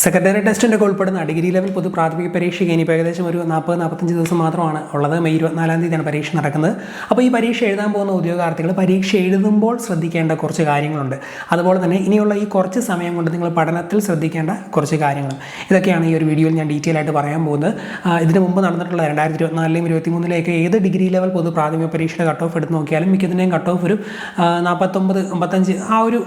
Secretary ടെസ്റ്റിന്റെ ഒക്കെ ഉൾപ്പെടുന്ന ഡിഗ്രി ലെവൽ പൊതു പ്രാഥമിക പരീക്ഷയ്ക്ക് ഇനിയിപ്പോൾ ഏകദേശം ഒരു നാൽപ്പത് നാൽപ്പത്തഞ്ച് ദിവസം മാത്രമാണ് ഉള്ളത്. മെയ് ഇരുപത്തിനാലാം തീയതിയാണ് പരീക്ഷ നടക്കുന്നത്. അപ്പോൾ ഈ പരീക്ഷ എഴുതാൻ പോകുന്ന ഉദ്യോഗാർത്ഥികൾ പരീക്ഷ എഴുതുമ്പോൾ ശ്രദ്ധിക്കേണ്ട കുറച്ച് കാര്യങ്ങളുണ്ട്. അതുപോലെ തന്നെ ഇനിയുള്ള ഈ കുറച്ച് സമയം കൊണ്ട് നിങ്ങൾ പഠനത്തിൽ ശ്രദ്ധിക്കേണ്ട കുറച്ച് കാര്യങ്ങൾ ഇതൊക്കെയാണ് ഈ ഒരു വീഡിയോയിൽ ഞാൻ ഡീറ്റെയിൽ ആയിട്ട് പറയാൻ പോകുന്നത്. ഇതിന് മുമ്പ് നടന്നിട്ടുള്ള രണ്ടായിരത്തി ഇരുപത്തിനാലിലെയും ഇരുപത്തി മൂന്നിലേക്ക് ഏത് ഡിഗ്രി ലെവൽ പൊതു പ്രാഥമിക പരീക്ഷയുടെ കട്ട് ഓഫ് എടുത്ത് നോക്കിയാലും മിക്കതിന്റെയും കട്ട് ഓഫ് ഒരു നാൽപ്പത്തൊമ്പത് അമ്പത്തഞ്ച് ആ ഒരു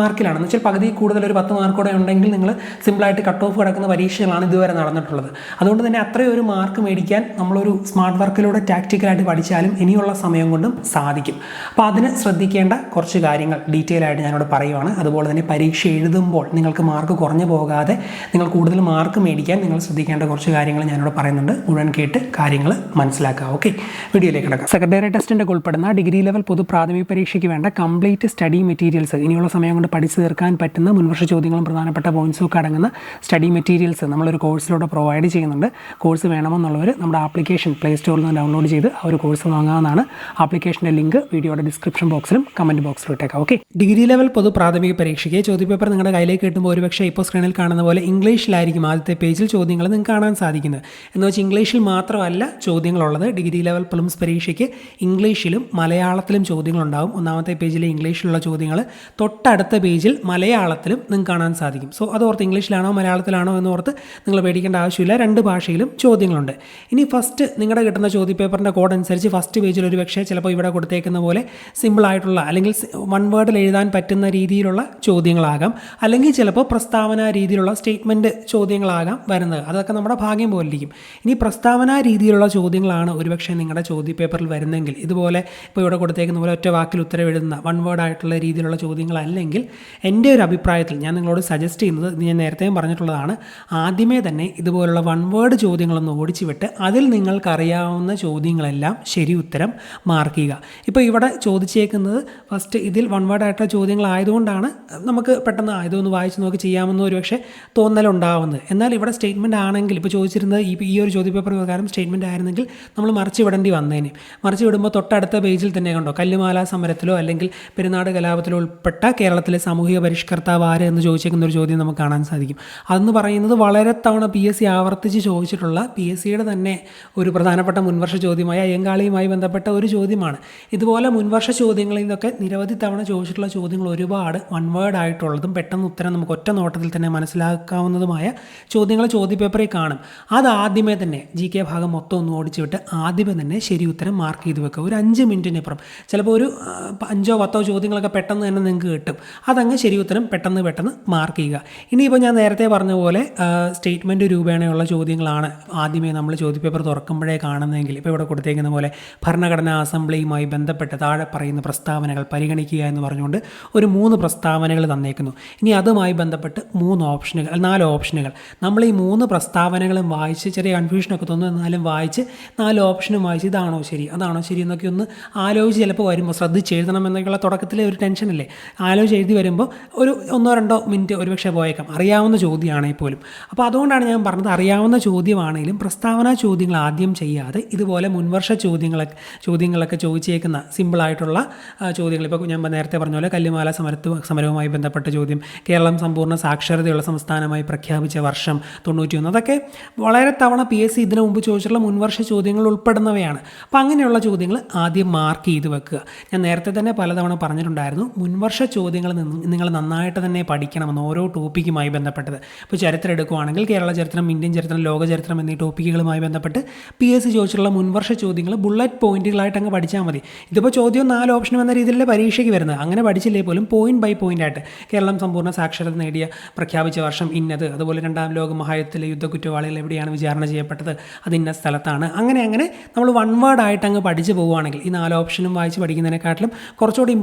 മാർക്കിലാണ്. എന്ന് വെച്ചാൽ പകുതി കൂടുതൽ ഒരു പത്ത് മാർക്കോടെ ഉണ്ടെങ്കിൽ നിങ്ങൾ സിമ്പിളായിട്ട് കട്ട് ഓഫ് കിടക്കുന്ന പരീക്ഷകളാണ് ഇതുവരെ നടന്നിട്ടുള്ളത്. അതുകൊണ്ട് തന്നെ അത്രയും ഒരു മാർക്ക് മേടിക്കാൻ നമ്മളൊരു സ്മാർട്ട് വർക്കിലൂടെ ടാക്റ്റിക്കലായിട്ട് പഠിച്ചാലും ഇനിയുള്ള സമയം കൊണ്ടും സാധിക്കും. അപ്പോൾ അതിന് ശ്രദ്ധിക്കേണ്ട കുറച്ച് കാര്യങ്ങൾ ഡീറ്റെയിൽ ആയിട്ട് ഞാനിവിടെ പറയുവാണ്. അതുപോലെ തന്നെ പരീക്ഷ എഴുതുമ്പോൾ നിങ്ങൾക്ക് മാർക്ക് കുറഞ്ഞു പോകാതെ നിങ്ങൾ കൂടുതൽ മാർക്ക് മേടിക്കാൻ നിങ്ങൾ ശ്രദ്ധിക്കേണ്ട കുറച്ച് കാര്യങ്ങൾ ഞാനിവിടെ പറയുന്നുണ്ട്. മുഴുവൻ കേട്ട് കാര്യങ്ങൾ മനസ്സിലാക്കുക. ഓക്കെ? വീഡിയോയിലേക്ക് കിടക്കാം. സെക്കൻഡറി ടെസ്റ്റിന്റെ ഉൾപ്പെടുന്ന ഡിഗ്രി ലെവൽ പൊതു പ്രാഥമിക പരീക്ഷയ്ക്ക് വേണ്ട കംപ്ലീറ്റ് സ്റ്റഡി മെറ്റീരിയൽസ് ഇനിയുള്ള സമയം കൊണ്ട് പഠിച്ചു തീർക്കാൻ പറ്റുന്ന മുൻവർഷ ചോദ്യങ്ങളും പ്രധാനപ്പെട്ട പോയിന്റ്സും ഒക്കെ അടങ്ങുന്ന സ്റ്റഡി മെറ്റീരിയൽസ് നമ്മളൊരു കോഴ്സിലൂടെ പ്രൊവൈഡ് ചെയ്യുന്നുണ്ട്. കോഴ്സ് വേണമെന്നുള്ളവർ നമ്മുടെ ആപ്ലിക്കേഷൻ പ്ലേ സ്റ്റോറിൽ നിന്ന് ഡൗൺലോഡ് ചെയ്ത് ആ ഒരു കോഴ്സ് വാങ്ങാവുന്നതാണ്. ആപ്ലിക്കേഷന്റെ ലിങ്ക് വീഡിയോയുടെ ഡിസ്ക്രിപ്ഷൻ ബോക്സിലും കമന്റ് ബോക്സിലും ഇട്ടേക്കാം. ഓക്കെ? ഡിഗ്രി ലെവൽ പൊതു പ്രാഥമിക പരീക്ഷയ്ക്ക് ചോദ്യപേപ്പർ നിങ്ങളുടെ കയ്യിലേക്ക് കിട്ടുമ്പോൾ ഒരുപക്ഷെ ഇപ്പോൾ സ്ക്രീനിൽ കാണുന്ന പോലെ ഇംഗ്ലീഷിലായിരിക്കും ആദ്യത്തെ പേജിൽ ചോദ്യങ്ങൾ നിങ്ങൾക്ക് കാണാൻ സാധിക്കുന്നത്. എന്ന് വെച്ചാൽ ഇംഗ്ലീഷിൽ മാത്രമല്ല ചോദ്യങ്ങളുള്ളത്. ഡിഗ്രി ലെവൽ പ്ലംസ് പരീക്ഷയ്ക്ക് ഇംഗ്ലീഷിലും മലയാളത്തിലും ചോദ്യങ്ങളുണ്ടാകും ഒന്നാമത്തെ പേജിലെ ഇംഗ്ലീഷിലുള്ള ചോദ്യങ്ങൾ തൊട്ടടുത്ത പേജിൽ മലയാളത്തിലും നിങ്ങൾക്ക് കാണാൻ സാധിക്കും. സോ അതോർത്ത് ഇംഗ്ലീഷിലാണോ മലയാളത്തിലാണോ എന്ന് ഓർത്ത് നിങ്ങൾ പേടിക്കേണ്ട ആവശ്യമില്ല. രണ്ട് ഭാഷയിലും ചോദ്യങ്ങളുണ്ട്. ഇനി ഫസ്റ്റ് നിങ്ങളുടെ കിട്ടുന്ന ചോദ്യപേപ്പറിന്റെ കോഡ് അനുസരിച്ച് ഫസ്റ്റ് പേജിൽ ഒരു പക്ഷേ ചിലപ്പോൾ ഇവിടെ കൊടുത്തേക്കുന്ന പോലെ സിമ്പിൾ ആയിട്ടുള്ള അല്ലെങ്കിൽ വൺ വേർഡിൽ എഴുതാൻ പറ്റുന്ന രീതിയിലുള്ള ചോദ്യങ്ങളാകാം. അല്ലെങ്കിൽ ചിലപ്പോൾ പ്രസ്താവന രീതിയിലുള്ള സ്റ്റേറ്റ്മെന്റ് ചോദ്യങ്ങളാകാം വരുന്നത്. അതൊക്കെ നമ്മുടെ ഭാഗ്യം പോലിരിക്കും. ഇനി പ്രസ്താവന രീതിയിലുള്ള ചോദ്യങ്ങളാണ് ഒരുപക്ഷെ നിങ്ങളുടെ ചോദ്യപേപ്പറിൽ വരുന്നെങ്കിൽ ഇതുപോലെ ഇപ്പോൾ ഇവിടെ കൊടുത്തേക്കുന്ന പോലെ ഒറ്റ വാക്കിൽ ഉത്തരം എഴുതുന്ന വൺ വേർഡ് ആയിട്ടുള്ള രീതിയിലുള്ള ചോദ്യങ്ങളല്ലെങ്കിൽ എന്റെ ഒരു അഭിപ്രായത്തിൽ ഞാൻ നിങ്ങളോട് സജസ്റ്റ് ചെയ്യുന്നത് ഞാൻ നേരത്തെയും പറഞ്ഞിട്ടുള്ളതാണ്. ആദ്യമേ തന്നെ ഇതുപോലുള്ള വൺ വേർഡ് ചോദ്യങ്ങളൊന്ന് ഓടിച്ചു വിട്ട് അതിൽ നിങ്ങൾക്കറിയാവുന്ന ചോദ്യങ്ങളെല്ലാം ശരി ഉത്തരം മാർക്ക് ചെയ്യുക ഇപ്പോൾ ഇവിടെ ചോദിച്ചേക്കുന്നത് ഫസ്റ്റ് ഇതിൽ വൺ വേർഡ് ആയിട്ടുള്ള ചോദ്യങ്ങളായതുകൊണ്ടാണ് നമുക്ക് പെട്ടെന്ന് ആയതൊന്ന് വായിച്ച് നോക്കി ചെയ്യാമെന്ന് ഒരു പക്ഷേ തോന്നലുണ്ടാവുന്നത്. എന്നാൽ ഇവിടെ സ്റ്റേറ്റ്മെന്റ് ആണെങ്കിൽ ഇപ്പോൾ ചോദിച്ചിരുന്നത് ഈ ഈ ഒരു ചോദ്യപേപ്പർ പ്രകാരം സ്റ്റേറ്റ്മെന്റ് ആയിരുന്നെങ്കിൽ നമ്മൾ മറിച്ച് വിടേണ്ടി വന്നേനെ. മറിച്ച് വിടുമ്പോൾ തൊട്ടടുത്ത പേജിൽ തന്നെ കണ്ടോ? കല്ലുമാല സമരത്തിലോ അല്ലെങ്കിൽ പെരുന്നാട് കലാപത്തിലോ ഉൾപ്പെട്ട കേരളത്തിലെ സാമൂഹിക പരിഷ്കർത്താവ് ആര് എന്ന് ചോദിച്ചേക്കുന്ന ഒരു ചോദ്യം നമുക്ക് കാണാൻ സാധിക്കും. അതെന്ന് പറയുന്നത് വളരെ തവണ പി എസ് സി ആവർത്തിച്ച് ചോദിച്ചിട്ടുള്ള പി എസ് സിയുടെ തന്നെ ഒരു പ്രധാനപ്പെട്ട മുൻവർഷ ചോദ്യമായ അയ്യങ്കാളിയുമായി ബന്ധപ്പെട്ട ഒരു ചോദ്യമാണ്. ഇതുപോലെ മുൻവർഷ ചോദ്യങ്ങളിൽ നിന്നൊക്കെ നിരവധി തവണ ചോദിച്ചിട്ടുള്ള ചോദ്യങ്ങൾ ഒരുപാട് വൺ വേർഡ് ആയിട്ടുള്ളതും പെട്ടെന്ന് ഉത്തരം നമുക്ക് ഒറ്റ നോട്ടത്തിൽ തന്നെ മനസ്സിലാക്കാവുന്നതുമായ ചോദ്യങ്ങൾ ചോദ്യപേപ്പറിൽ കാണും. അത് ആദ്യമേ തന്നെ ജി കെ ഭാഗം മൊത്തം ഒന്ന് ഓടിച്ചു വിട്ട് ആദ്യമേ തന്നെ ശരി ഉത്തരം മാർക്ക് ചെയ്ത് വെക്കുക. ഒരു അഞ്ച് മിനിറ്റിനപ്പുറം ചിലപ്പോൾ ഒരു അഞ്ചോ പത്തോ ചോദ്യങ്ങളൊക്കെ പെട്ടെന്ന് തന്നെ നിങ്ങൾക്ക് കിട്ടും. അതങ്ങ് ശരി ഉത്തരം പെട്ടെന്ന് പെട്ടെന്ന് മാർക്ക് ചെയ്യുക. ഇനിയിപ്പോൾ ഞാൻ നേരത്തെ പറഞ്ഞ പോലെ സ്റ്റേറ്റ്മെന്റ് രൂപേണയുള്ള ചോദ്യങ്ങളാണ് ആദ്യമേ നമ്മൾ ചോദ്യപേപ്പർ തുറക്കുമ്പോഴേ കാണുന്നതെങ്കിൽ ഇപ്പോൾ ഇവിടെ കൊടുത്തേക്കുന്ന പോലെ ഭരണഘടനാ അസംബ്ലിയുമായി ബന്ധപ്പെട്ട് താഴെ പറയുന്ന പ്രസ്താവനകൾ പരിഗണിക്കുക എന്ന് പറഞ്ഞുകൊണ്ട് ഒരു മൂന്ന് പ്രസ്താവനകൾ തന്നേക്കുന്നു. ഇനി അതുമായി ബന്ധപ്പെട്ട് മൂന്ന് ഓപ്ഷനുകൾ നാല് ഓപ്ഷനുകൾ. നമ്മൾ ഈ മൂന്ന് പ്രസ്താവനകളും വായിച്ച് ചെറിയ കൺഫ്യൂഷനൊക്കെ തോന്നും എന്നാലും വായിച്ച് നാല് ഓപ്ഷനും വായിച്ച് ഇതാണോ ശരി അതാണോ ശരി എന്നൊക്കെ ഒന്ന് ആലോചിച്ച് ചിലപ്പോൾ വരുമ്പോൾ ശ്രദ്ധിച്ച് എഴുതണം എന്നൊക്കെയുള്ള തുടക്കത്തിലെ ഒരു ടെൻഷനല്ലേ ആലോചിച്ച് എഴുതി വരുമ്പോൾ ഒരു ഒന്നോ രണ്ടോ മിനിറ്റ് ഒരുപക്ഷെ പോയേക്കാം. അറിയാവുന്ന ചോദ്യമാണെങ്കിൽ പോലും അപ്പോൾ അതുകൊണ്ടാണ് ഞാൻ പറഞ്ഞത് അറിയാവുന്ന ചോദ്യമാണെങ്കിലും പ്രസ്താവന ചോദ്യങ്ങൾ ആദ്യം ചെയ്യാതെ ഇതുപോലെ മുൻവർഷ ചോദ്യങ്ങളൊക്കെ ചോദ്യങ്ങളൊക്കെ ചോദിച്ചേക്കുന്ന സിമ്പിളായിട്ടുള്ള ചോദ്യങ്ങൾ. ഇപ്പോൾ ഞാൻ നേരത്തെ പറഞ്ഞ പോലെ കല്ലുമാല സമരത്ത് സമരവുമായി ബന്ധപ്പെട്ട ചോദ്യം കേരളം സമ്പൂർണ സാക്ഷരതയുള്ള സംസ്ഥാനമായി പ്രഖ്യാപിച്ച വർഷം തൊണ്ണൂറ്റിയൊന്ന്. അതൊക്കെ വളരെ തവണ പി എസ് സി ഇതിനു മുമ്പ് ചോദിച്ചിട്ടുള്ള മുൻവർഷ ചോദ്യങ്ങൾ ഉൾപ്പെടുന്നവയാണ്. അപ്പോൾ അങ്ങനെയുള്ള ചോദ്യങ്ങൾ ആദ്യം മാർക്ക് ചെയ്ത് വെക്കുക. ഞാൻ നേരത്തെ തന്നെ പലതവണ പറഞ്ഞിട്ടുണ്ടായിരുന്നു മുൻവർഷ ചോദ്യങ്ങൾ നിങ്ങൾ നന്നായിട്ട് തന്നെ പഠിക്കണമെന്ന് ഓരോ ടോപ്പിക്കുമായി ബന്ധപ്പെട്ടത്. ഇപ്പോൾ ചരിത്രം എടുക്കുകയാണെങ്കിൽ കേരള ചരിത്രം ഇന്ത്യൻ ചരിത്രം ലോക ചരിത്രം എന്നീ ടോപ്പിക്കുകളുമായി ബന്ധപ്പെട്ട് പി എസ് സി ചോദിച്ചിട്ടുള്ള മുൻവർഷ ചോദ്യങ്ങൾ ബുള്ളറ്റ് പോയിന്റുകളായിട്ട് അങ്ങ് പഠിച്ചാൽ മതി. ഇതിപ്പോൾ ചോദ്യം നാല് ഓപ്ഷൻ എന്ന രീതിയിലുള്ള പരീക്ഷയ്ക്ക് വരുന്നത്. അങ്ങനെ പഠിച്ചില്ലേ പോലും പോയിന്റ് ബൈ പോയിന്റ് ആയിട്ട്. കേരളം സമ്പൂർണ സാക്ഷരത നേടിയ പ്രഖ്യാപിച്ച വർഷം ഇന്നത്. അതുപോലെ രണ്ടാം ലോക മഹായുദ്ധത്തിലെ യുദ്ധ കുറ്റവാളികൾ എവിടെയാണ് വിചാരണ ചെയ്യപ്പെട്ടത്? അത് ഇന്ന സ്ഥലത്താണ്. അങ്ങനെ അങ്ങനെ നമ്മൾ വൺ വേർഡ് ആയിട്ട് അങ്ങ് പഠിച്ചു പോവുകയാണെങ്കിൽ ഈ നാല് ഓപ്ഷനും വായിച്ച് പഠിക്കുന്നതിനെക്കാട്ടിലും കുറച്ചുകൂടി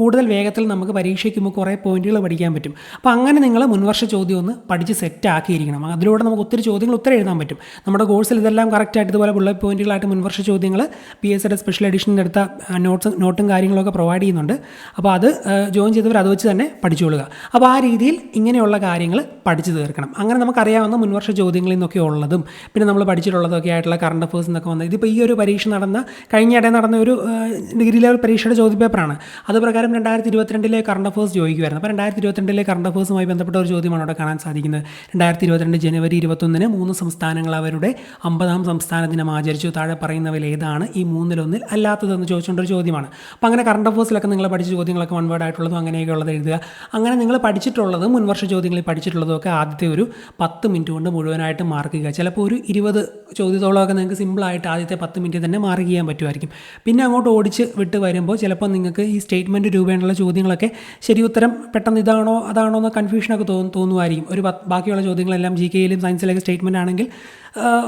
കൂടുതൽ വേഗത്തിൽ നമുക്ക് പരീക്ഷയ്ക്ക് കുറേ പോയിന്റുകൾ പഠിക്കാൻ പറ്റും. അപ്പോൾ അങ്ങനെ നിങ്ങൾ മുൻവർഷ ഒന്ന് പഠിച്ച് സെറ്റ് ആക്കിയിരിക്കണം. അതിലൂടെ നമുക്ക് ഒത്തിരി ചോദ്യങ്ങൾ ഉത്തരം എഴുതാൻ പറ്റും. നമ്മുടെ കോഴ്സിൽ ഇതെല്ലാം കറക്റ്റായിട്ട് ഇതുപോലെ ബുള്ളറ്റ് പോയിന്റുകളായിട്ട് മുൻവർഷ ചോദ്യങ്ങൾ പി എസ് സിയുടെ സ്പെഷ്യൽ എഡിഷനിൽ എടുത്ത നോട്ട്സ് നോട്ടും കാര്യങ്ങളൊക്കെ പ്രൊവൈഡ് ചെയ്യുന്നുണ്ട്. അപ്പോൾ അത് ജോയിൻ ചെയ്തവർ അത് വെച്ച് തന്നെ പഠിച്ചുകൊള്ളുക അപ്പോൾ ആ രീതിയിൽ ഇങ്ങനെയുള്ള കാര്യങ്ങൾ പഠിച്ചു തീർക്കണം. അങ്ങനെ നമുക്കറിയാവുന്ന മുൻവർഷ ചോദ്യങ്ങളിൽ നിന്നൊക്കെ ഉള്ളതും പിന്നെ നമ്മൾ പഠിച്ചിട്ടുള്ളതൊക്കെ ആയിട്ടുള്ള കറണ്ട് അഫേഴ്സ് എന്നൊക്കെ വന്നത് ഇതിപ്പോൾ ഈ ഒരു പരീക്ഷ നടന്ന കഴിഞ്ഞ ഇടയിൽ നടന്ന ഒരു ഡിഗ്രി ലെവൽ പരീക്ഷയുടെ ചോദ്യപേപ്പറാണ് അത് പ്രകാരം രണ്ടായിരത്തി ഇരുപത്തിരണ്ടിലെ കറണ്ട് അഫേഴ്സ് ചോദിക്കുമായിരുന്നു അപ്പോൾ രണ്ടായിരത്തി ഇരുപത്തിരണ്ടിലെ കറണ്ട് അഫേഴ്സുമായി ബന്ധപ്പെട്ട ഒരു ചോദ്യമാണ് ഇവിടെ കാണാൻ സാധിക്കുന്നത്. രണ്ടായിരത്തി ഇരുപത്തിരണ്ട് ജനുവരി ഇരുപത്തൊന്നിന് മൂന്ന് സംസ്ഥാനങ്ങൾ അവരുടെ അമ്പതാം സംസ്ഥാന ദിനം ആചരിച്ചു. താഴെ പറയുന്നവയിൽ ഏതാണ്? ഈ മൂന്നിലൊന്നിൽ അല്ലാത്തതെന്ന് ചോദിച്ചുകൊണ്ടൊരു ചോദ്യമാണ്. അപ്പോൾ അങ്ങനെ കറണ്ട് അഫേഴ്സിലൊക്കെ നിങ്ങൾ പഠിച്ച ചോദ്യങ്ങളൊക്കെ വൺ വേർഡ് ആയിട്ടുള്ളതും അങ്ങനെയൊക്കെ ഉള്ളത് എഴുതുക. അങ്ങനെ നിങ്ങൾ പഠിച്ചിട്ടുള്ളതും മുൻവർഷ ചോദ്യങ്ങളിൽ പഠിച്ചിട്ടുള്ളതും ഒക്കെ ആദ്യത്തെ ഒരു പത്ത് മിനിറ്റ് കൊണ്ട് മുഴുവനായിട്ട് മാർക്ക് ചെയ്യുക. ചിലപ്പോൾ ഒരു ഇരുപത് ചോദ്യത്തോളമൊക്കെ നിങ്ങൾക്ക് സിമ്പിളായിട്ട് ആദ്യത്തെ പത്ത് മിനിറ്റ് തന്നെ മാർക്ക് ചെയ്യാൻ പറ്റുമായിരിക്കും. പിന്നെ അങ്ങോട്ട് ഓടിച്ച് വിട്ട് വരുമ്പോൾ ചിലപ്പോൾ നിങ്ങൾക്ക് ഈ സ്റ്റേറ്റ്മെന്റ് രൂപേണുള്ള ചോദ്യങ്ങളൊക്കെ ശരി ഉത്തരം പെട്ടെന്ന് ഇതാണോ അതാണോ എന്ന കൺഫ്യൂഷനൊക്കെ തോന്നും തോന്നുമായിരിക്കും ഒരു ബാക്കിയുള്ള ചോദ്യങ്ങളെല്ലാം ജി കെയിലും സയൻസിലൊക്കെ സ്റ്റേറ്റ്മെന്റ് ആണെങ്കിൽ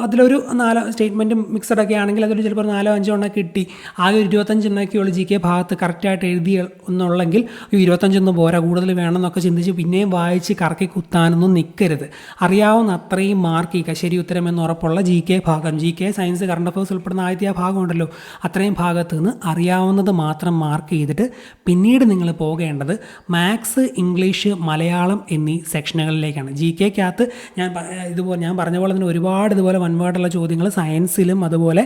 അതിലൊരു നാലോ സ്റ്റേറ്റ്മെന്റും മിക്സഡ് ഒക്കെ ആണെങ്കിൽ അതൊരു ചിലപ്പോൾ നാലോ അഞ്ചോ എണ്ണം കിട്ടി. ആകെ ഒരു ഇരുപത്തഞ്ചെണ്ണൊക്കെയുള്ള ജി കെ ഭാഗത്ത് കറക്റ്റായിട്ട് എഴുതി എന്നുള്ളെങ്കിൽ ഈ ഇരുപത്തഞ്ചൊന്നും പോരാ കൂടുതൽ വേണമെന്നൊക്കെ ചിന്തിച്ച് പിന്നെയും വായിച്ച് കറക്കി കുത്താനൊന്നും നിൽക്കരുത് അറിയാവുന്ന അത്രയും മാർക്ക് ഈ ശരി ഉത്തരം എന്ന് ഉറപ്പുള്ള ജി കെ ഭാഗം. G K science current affairs ഉൾപ്പെടുന്ന ആദ്യത്തെ ആ ഭാഗമുണ്ടല്ലോ അത്രയും ഭാഗത്ത് നിന്ന് അറിയാവുന്നത് മാത്രം മാർക്ക് ചെയ്തിട്ട് പിന്നീട് നിങ്ങൾ പോകേണ്ടത് മാത്സ് ഇംഗ്ലീഷ് മലയാളം എന്നീ സെക്ഷനുകളിലേക്കാണ് ജി കെക്കകത്ത് ഞാൻ ഇതുപോലെ ഞാൻ പറഞ്ഞ പോലെ തന്നെ ഒരുപാട് ഇതുപോലെ വൺ വേർഡുള്ള ചോദ്യങ്ങൾ സയൻസിലും അതുപോലെ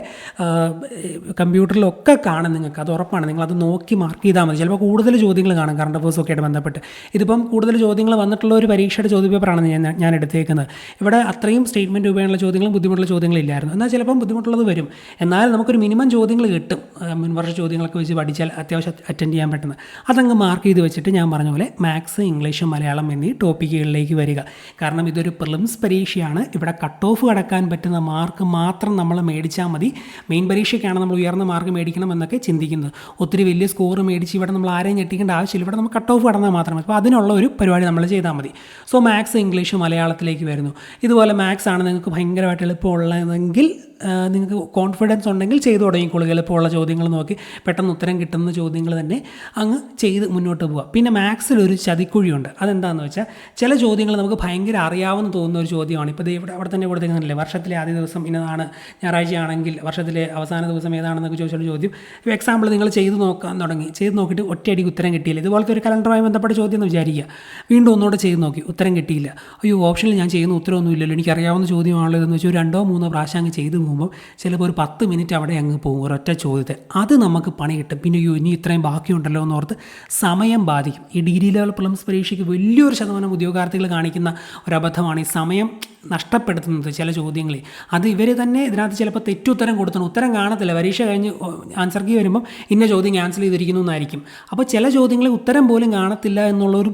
കമ്പ്യൂട്ടറിലും ഒക്കെ കാണും നിങ്ങൾക്ക്. അത് ഉറപ്പാണ്. നിങ്ങൾ അത് നോക്കി മാർക്ക് ചെയ്താൽ മതി. ചിലപ്പോൾ കൂടുതൽ ചോദ്യങ്ങൾ കാണും കറണ്ട് അഫേഴ്സ് ഒക്കെ ആയിട്ട് ബന്ധപ്പെട്ട്. ഇതിപ്പം കൂടുതൽ ചോദ്യങ്ങൾ വന്നിട്ടുള്ള ഒരു പരീക്ഷയുടെ ചോദ്യപേപ്പറാണ് ഞാൻ ഞാൻ എടുത്തേക്കുന്നത്. ഇവിടെ അത്രയും സ്റ്റേറ്റ്മെന്റ് രൂപയുള്ള ചോദ്യങ്ങളും ബുദ്ധിമുട്ടുള്ള ചോദ്യങ്ങളില്ലായിരുന്നു എന്നാൽ ചിലപ്പം ബുദ്ധിമുട്ടുള്ളത് വരും. എന്നാൽ നമുക്കൊരു മിനിമം ചോദ്യങ്ങൾ കിട്ടും. മുൻവർഷ ചോദ്യങ്ങളൊക്കെ വെച്ച് പഠിച്ചാൽ അത്യാവശ്യം അറ്റൻഡ് ചെയ്യാൻ പറ്റുന്ന. അതങ്ങ് മാർക്ക് ചെയ്ത് വെച്ചിട്ട് ഞാൻ പറഞ്ഞ പോലെ മാത്സ് ഇംഗ്ലീഷ് മലയാളം എന്നീ ടോപ്പിക്കുകളിലേക്ക് വരിക. കാരണം ഇതൊരു പ്രിലിംസ് പരീക്ഷയാണ്. ഇവിടെ കട്ട് ഓഫ് കടക്കാൻ പറ്റുന്ന മാർക്ക് മാത്രം നമ്മൾ മേടിച്ചാൽ മതി. മെയിൻ പരീക്ഷയ്ക്കാണ് നമ്മൾ ഉയർന്ന മാർക്ക് മേടിക്കണം എന്നൊക്കെ ചിന്തിക്കുന്നത്. ഒത്തിരി വലിയ സ്കോർ മേടിച്ച് ഇവിടെ നമ്മൾ ആരെയും ഞെട്ടിക്കേണ്ട ആവശ്യമില്ല. ഇവിടെ നമ്മൾ കട്ട് ഓഫ് കടന്നാൽ മാത്രം മതി. അപ്പോൾ അതിനുള്ള ഒരു പരിപാടി നമ്മൾ ചെയ്താൽ മതി. സോ മാത്സ് ഇംഗ്ലീഷ് മലയാളത്തിലേക്ക് വരുന്നു. ഇതുപോലെ മാത്സ് ആണ് നിങ്ങൾക്ക് ഭയങ്കരമായിട്ട് എളുപ്പമുള്ളതെങ്കിൽ നിങ്ങൾക്ക് കോൺഫിഡൻസ് ഉണ്ടെങ്കിൽ ചെയ്തു തുടങ്ങിക്കോളൂ ചിലപ്പോൾ ഉള്ള ചോദ്യങ്ങൾ നോക്കി പെട്ടെന്ന് ഉത്തരം കിട്ടുന്ന ചോദ്യങ്ങൾ തന്നെ അങ്ങ് ചെയ്ത് മുന്നോട്ട് പോവുക പിന്നെ മാത്സിൽ ഒരു ചതിക്കുഴിയുണ്ട്. അതെന്താണെന്ന് വെച്ചാൽ ചില ചോദ്യങ്ങൾ നമുക്ക് ഭയങ്കര അറിയാവുന്ന തോന്നുന്ന ഒരു ചോദ്യമാണ്. ഇപ്പോൾ ഇവിടെ അവിടെ തന്നെ കൊടുത്തേക്കുന്നില്ലേ വർഷത്തിലെ ആദ്യ ദിവസം ഇന്നതാണ് ഞായറാഴ്ചയാണെങ്കിൽ വർഷത്തിലെ അവസാന ദിവസം ഏതാണെന്നൊക്കെ ചോദിച്ചൊരു ചോദ്യം. ഇപ്പോൾ എക്സാമ്പിൾ നിങ്ങൾ ചെയ്ത് നോക്കാൻ തുടങ്ങി. ചെയ്ത് നോക്കിയിട്ട് ഒറ്റയടിക്ക് ഉത്തരം കിട്ടിയില്ല. ഇതുപോലത്തെ ഒരു കലണ്ടറുമായി ബന്ധപ്പെട്ട ചോദ്യം എന്ന് വിചാരിക്കുക. വീണ്ടും ഒന്നുകൂടെ ചെയ്ത് നോക്കി. ഉത്തരം കിട്ടിയില്ല. അയ്യോ ഓപ്ഷനിൽ ഞാൻ ചെയ്യുന്ന ഉത്തരമൊന്നുമില്ലല്ലോ എനിക്ക് അറിയാവുന്ന ചോദ്യമാണല്ലോ എന്ന് വെച്ചാൽ രണ്ടോ മൂന്നോ പ്രാവശ്യം അങ്ങ് ചെയ്ത് പോകുമ്പോൾ ചിലപ്പോൾ ഒരു പത്ത് മിനിറ്റ് അവിടെ അങ്ങ് പോകും ഒരൊറ്റ ചോദ്യത്തെ. അത് നമുക്ക് പണി കിട്ടും. പിന്നെ യോ ഇനി ഇത്രയും ബാക്കിയുണ്ടല്ലോ എന്ന് ഓർത്ത് സമയം ബാധിക്കും. ഈ ഡിഗ്രി ലെവൽ പ്ലംസ് പരീക്ഷയ്ക്ക് വലിയൊരു ശതമാനം ഉദ്യോഗാർത്ഥികൾ കാണിക്കുന്ന ഒരു അബദ്ധമാണ് ഈ സമയം നഷ്ടപ്പെടുത്തുന്നത് ചില ചോദ്യങ്ങളിൽ. അത് ഇവർ തന്നെ ഇതിനകത്ത് ചിലപ്പോൾ തെറ്റുത്തരം കൊടുത്തണം ഉത്തരം കാണത്തില്ല. പരീക്ഷ കഴിഞ്ഞ് ആൻസർ കീ വരുമ്പം ഇന്ന ചോദ്യം ക്യാൻസൽ ചെയ്തിരിക്കുന്നു എന്നായിരിക്കും. അപ്പോൾ ചില ചോദ്യങ്ങളിൽ ഉത്തരം പോലും കാണത്തില്ല എന്നുള്ളൊരു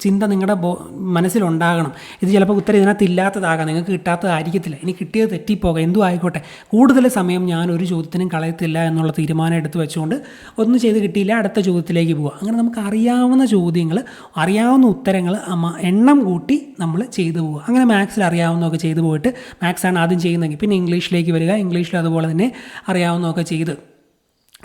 ചിന്ത നിങ്ങളുടെ മനസ്സിലുണ്ടാകണം. ഇത് ചിലപ്പോൾ ഉത്തരം ഇതിനകത്ത് ഇല്ലാത്തതാകാം. നിങ്ങൾക്ക് കിട്ടാത്തതായിരിക്കത്തില്ല. ഇനി കിട്ടിയത് തെറ്റിപ്പോകാം. എന്തു ആയിക്കോട്ടെ. കൂടുതൽ സമയം ഞാൻ ഒരു ചോദ്യത്തിനും കളയത്തില്ല എന്നുള്ള തീരുമാനം എടുത്ത് വെച്ചുകൊണ്ട് ഒന്നും ചെയ്ത് കിട്ടിയില്ല അടുത്ത ചോദ്യത്തിലേക്ക് പോവുക അങ്ങനെ നമുക്ക് അറിയാവുന്ന ചോദ്യങ്ങൾ അറിയാവുന്ന ഉത്തരങ്ങൾ എണ്ണം കൂട്ടി നമ്മൾ ചെയ്തു പോവുക അങ്ങനെ മാത്സിൽ അറിയാവുന്നതൊക്കെ ചെയ്തു പോയിട്ട് മാത്സാണ് ആദ്യം ചെയ്യുന്നതെങ്കിൽ പിന്നെ ഇംഗ്ലീഷിലേക്ക് വരിക ഇംഗ്ലീഷിൽ അതുപോലെ തന്നെ അറിയാവുന്നതൊക്കെ ചെയ്ത്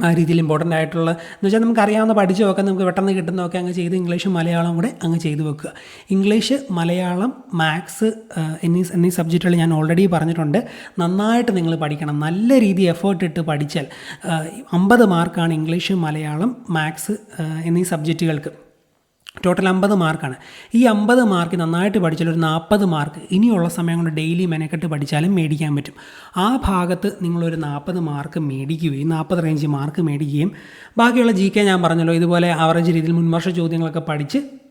ആ രീതിയിൽ ഇമ്പോർട്ടന്റ് ആയിട്ടുള്ള എന്ന് വെച്ചാൽ നമുക്ക് അറിയാവുന്ന പഠിച്ചതൊക്കെ നമുക്ക് പെട്ടെന്ന് കിട്ടുന്നതൊക്കെ അങ്ങ് ചെയ്ത് ഇംഗ്ലീഷും മലയാളം കൂടെ അങ്ങ് ചെയ്തു വെക്കുക. ഇംഗ്ലീഷ് മലയാളം മാത്സ് എന്നീ എന്നീ സബ്ജക്റ്റുകൾ ഞാൻ ഓൾറെഡി പറഞ്ഞിട്ടുണ്ട്. നന്നായിട്ട് നിങ്ങൾ പഠിക്കണം. നല്ല രീതി എഫേർട്ട് ഇട്ട് പഠിച്ചാൽ അമ്പത് മാർക്കാണ് ഇംഗ്ലീഷ് മലയാളം മാത്സ് എന്നീ സബ്ജക്റ്റുകൾക്ക് ടോട്ടൽ അമ്പത് മാർക്കാണ്. ഈ അമ്പത് മാർക്ക് നന്നായിട്ട് പഠിച്ചാൽ ഒരു നാൽപ്പത് മാർക്ക് ഇനിയുള്ള സമയം കൊണ്ട് ഡെയിലി മെനക്കെട്ട് പഠിച്ചാലും മേടിക്കാൻ പറ്റും. ആ ഭാഗത്ത് നിങ്ങളൊരു നാൽപ്പത് മാർക്ക് മേടിക്കുകയും നാൽപ്പത് റേഞ്ച് മാർക്ക് മേടിക്കുകയും ബാക്കിയുള്ള ജി കെ ഞാൻ പറഞ്ഞല്ലോ ഇതുപോലെ ആവറേജ് രീതിയിൽ മുൻവർഷ ചോദ്യങ്ങളൊക്കെ പഠിച്ച്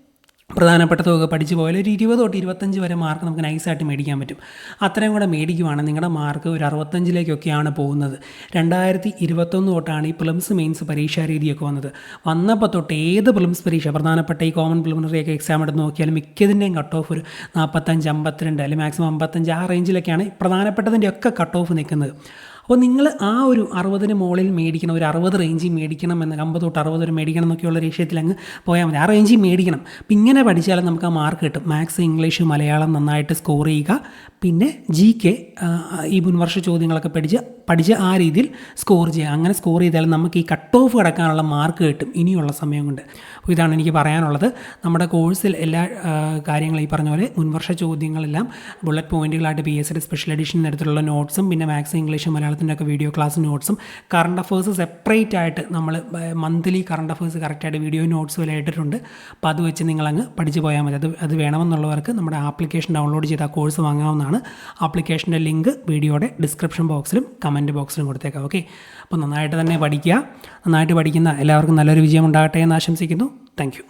പ്രധാനപ്പെട്ടതൊക്കെ പഠിച്ചു പോയാൽ ഒരു ഇരുപത് തൊട്ട് ഇരുപത്തഞ്ച് വരെ മാർക്ക് നമുക്ക് നൈസായിട്ട് മേടിക്കാൻ പറ്റും. അത്രയും കൂടെ മേടിക്കുവാണെങ്കിൽ നിങ്ങളുടെ മാർക്ക് ഒരു അറുപത്തഞ്ചിലേക്കൊക്കെയാണ് പോകുന്നത്. രണ്ടായിരത്തി ഇരുപത്തൊന്ന് തൊട്ടാണ് ഈ പ്ലംസ് മെയിൻസ് പരീക്ഷാ രീതിയൊക്കെ വന്നത്. വന്നപ്പോൾ തൊട്ട് ഏത് പ്ലംസ് പരീക്ഷ പ്രധാനപ്പെട്ട ഈ കോമൺ പ്ലിമിനറിയൊക്കെ എക്സാം എടുത്ത് നോക്കിയാലും മിക്കതിന്റെയും കട്ട് ഓഫ് ഒരു നാൽപ്പത്തഞ്ച് അമ്പത്തിരണ്ട് അല്ലെങ്കിൽ മാക്സിമം അമ്പത്തഞ്ച് ആ റേഞ്ചിലൊക്കെയാണ് പ്രധാനപ്പെട്ടതിന്റെ ഒക്കെ കട്ട് ഓഫ് നിൽക്കുന്നത്. അപ്പോൾ നിങ്ങൾ ആ ഒരു അറുപതിന് മുകളിൽ മേടിക്കണം ഒരു അറുപത് റേഞ്ചിൽ മേടിക്കണം എന്ന് അമ്പത് തൊട്ട് അറുപത് വരെ മേടിക്കണം എന്നൊക്കെയുള്ള ലക്ഷ്യത്തിൽ അങ്ങ് പോയാൽ മതി. ആ റേഞ്ചിൽ മേടിക്കണം. അപ്പം ഇങ്ങനെ പഠിച്ചാലും നമുക്ക് ആ മാർക്ക് കിട്ടും. മാത്സ് ഇംഗ്ലീഷ് മലയാളം നന്നായിട്ട് സ്കോർ ചെയ്യുക. പിന്നെ ജി കെ ഈ മുൻവർഷ ചോദ്യങ്ങളൊക്കെ പഠിച്ച് പഠിച്ച് ആ രീതിയിൽ സ്കോർ ചെയ്യുക. അങ്ങനെ സ്കോർ ചെയ്താലും നമുക്ക് ഈ കട്ട് ഓഫ് കിടക്കാനുള്ള മാർക്ക് കിട്ടും. ഇനിയുള്ള സമയം കൊണ്ട്. അപ്പോൾ ഇതാണ് എനിക്ക് പറയാനുള്ളത്. നമ്മുടെ കോഴ്സിൽ എല്ലാ കാര്യങ്ങളും ഈ പറഞ്ഞ പോലെ മുൻവർഷ ചോദ്യങ്ങളെല്ലാം ബുള്ളറ്റ് പോയിന്റുകളായിട്ട് പി എസ് സ്പെഷ്യൽ എഡിഷൻ എടുത്തിട്ടുള്ള നോട്ട്സും പിന്നെ മാത്സ് ഇംഗ്ലീഷ് മലയാളത്തിന്റെ ഒക്കെ വീഡിയോ ക്ലാസ് നോട്ട്സും കറണ്ട് അഫേഴ്സ് സെപ്പറേറ്റ് ആയിട്ട് നമ്മൾ മന്ത്ലി കറണ്ട് അഫേഴ്സ് കറക്റ്റായിട്ട് വീഡിയോ നോട്ട്സ് വരെ ഇട്ടിട്ടുണ്ട്. അപ്പോൾ അത് വെച്ച് നിങ്ങളങ്ങ് പഠിച്ചു പോയാൽ മതി. അത് അത് വേണമെന്നുള്ളവർക്ക് നമ്മുടെ ആപ്ലിക്കേഷൻ ഡൗൺലോഡ് ചെയ്ത് ആ കോഴ്സ് വാങ്ങാവുന്നതാണ്. ആപ്ലിക്കേഷന്റെ ലിങ്ക് വീഡിയോയുടെ ഡിസ്ക്രിപ്ഷൻ ബോക്സിലും കമന്റ് ബോക്സിലും കൊടുത്തേക്കാം. ഓക്കെ അപ്പോൾ നന്നായിട്ട് തന്നെ പഠിക്കുക. നന്നായിട്ട് പഠിക്കുന്ന എല്ലാവർക്കും നല്ലൊരു വിജയം ഉണ്ടാകട്ടെ എന്ന് ആശംസിക്കുന്നു. താങ്ക്